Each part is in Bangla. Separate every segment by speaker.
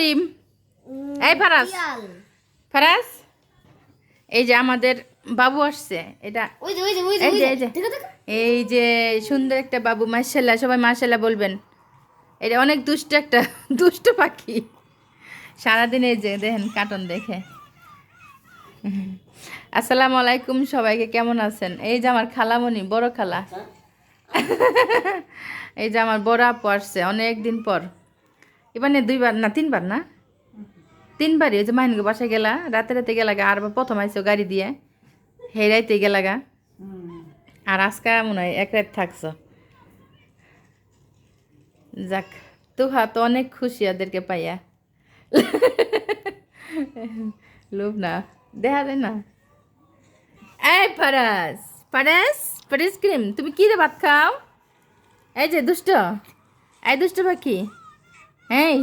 Speaker 1: করিম। এই ফারাজ।
Speaker 2: শিয়াল।
Speaker 1: ফারাজ? এই যে আমাদের বাবু আসছে এটা
Speaker 2: ওই যে ওই যে ওই যে
Speaker 1: এই যে,
Speaker 2: যে
Speaker 1: এই যে।
Speaker 2: দেখো দেখো।
Speaker 1: এই যে সুন্দর একটা বাবু মার্শাল্লাহ সবাই মার্শাল্লাহ বলবেন। এটা অনেক দুষ্ট একটা দুষ্ট পাখি। সারাদিন এই যে দেখেন কার্টুন দেখে। আসসালামু আলাইকুম সবাইকে কেমন আছেন? এই যে আমার খালামণি বড় খালা। এই যে আমার বড় আপু আসছে অনেক দিন পর। এবার দুইবার না, তিনবার না? তিনবারই ওই যে মাহিনগো বাসায় গেলা, রাতে রাতে গেলাগা আর প্রথম আইসো গাড়ি দিয়ে। হেরাইতে গেলাগা আর আজকে মনে হয় এক রাত থাকছ। যাক, তুহা তো অনেক খুশি ওদেরকে পাইয়া। লোভ না, দেখা যায় না। এই পারাস পারাস পারাস ক্রিম, তুমি কি রে ভাত খাও? এই যে দুষ্ট, এই দুষ্ট পাখি। এই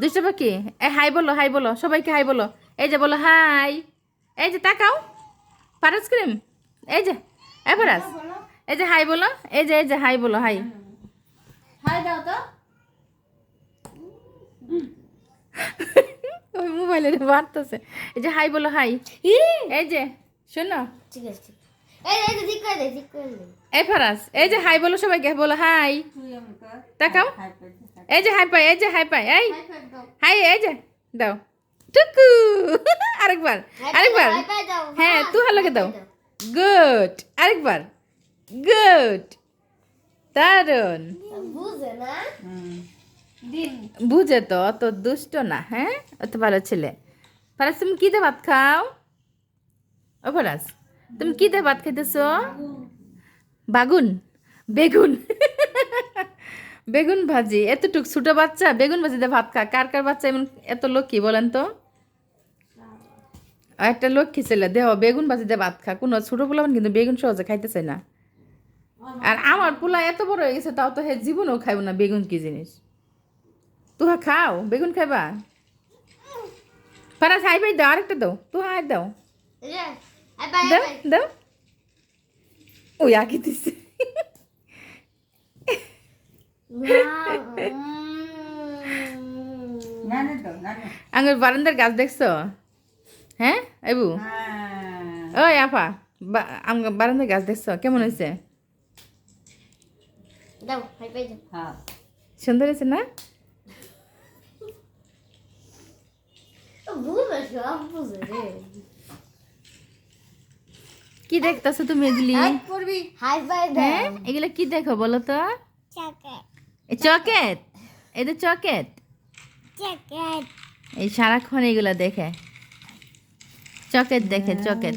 Speaker 1: দুষ্ট পাখি এই হাই বলো হাই বলো সবাইকে হাই বলো। এই যে বলো হাই। এই যে তাকাও পারাস ক্রিম এই যে এই পারাস এই যে হাই বলো এই যে এই যে হাই বলো হাই।
Speaker 2: হাই দাও তো।
Speaker 1: ওই মোবাইলে বাড়তেছে। এই যে হাই বলো হাই। এই যে শোনো।
Speaker 2: ঠিক আছে। এই দে দে।
Speaker 1: ফারাস এই যে হাই বলো সবাইকে বলো হাই। তাকাও। এই যে হাই পাই এই যে হাই পাই এই।
Speaker 2: হাই ফাইভ দাও।
Speaker 1: হাই এই যে দাও। টুকু। আরেকবার আরেকবার।
Speaker 2: হাই ফাইভ
Speaker 1: হ্যাঁ তুই হালোকে দাও। গুড আরেকবার। গুড। দারুণ
Speaker 2: বুঝে না?
Speaker 1: বুঝে তো অত দুষ্ট না হ্যাঁ? অত ভালো ছেলে। ফারাজ তুমি কি দিয়ে ভাত খাও? ও ফারাজ। তুমি কি দিয়ে ভাত খাইতেছো? বাগুন। বেগুন। বেগুন ভাজি। এতটুক ছোট বাচ্চা, বেগুন ভাজি দিয়ে ভাত খা। কার কার বাচ্চা এমন এত লক্ষ্মী বলেন তো? আর একটা লক্ষ্মী ছেলে, দেহ, বেগুন ভাজি দিয়ে ভাত খা। কোনো ছোট পোলাবেন কিন্তু বেগুন সহজে খাইতে চায় না। আর আমার পোলা এত বড় হয়ে গেছে, তাও তো হে জীবনও খাইব না। বেগুন কি জিনিস? তুহা, খাও। বেগুন খাইবা? পারা খাই পাই দাও। আরেকটা দাও। তু হাই, দাও। দাও দাও ওই আঁকি দিছে আঙুর বারান্দার গাছ দেখছ হ্যাঁ এবু ওই আপা আম বারান্দার গাছ দেখছ কেমন হয়েছে সুন্দর হয়েছে না
Speaker 2: রে
Speaker 1: কি দেখতেছো তুমি এগুলি? হ্যাঁ এগুলো কি দেখো বলো তো? চকেট। এটা চকেট?
Speaker 2: চাকা
Speaker 1: এই সারাক্ষণ এগুলো দেখে। চকেট দেখে চকেট।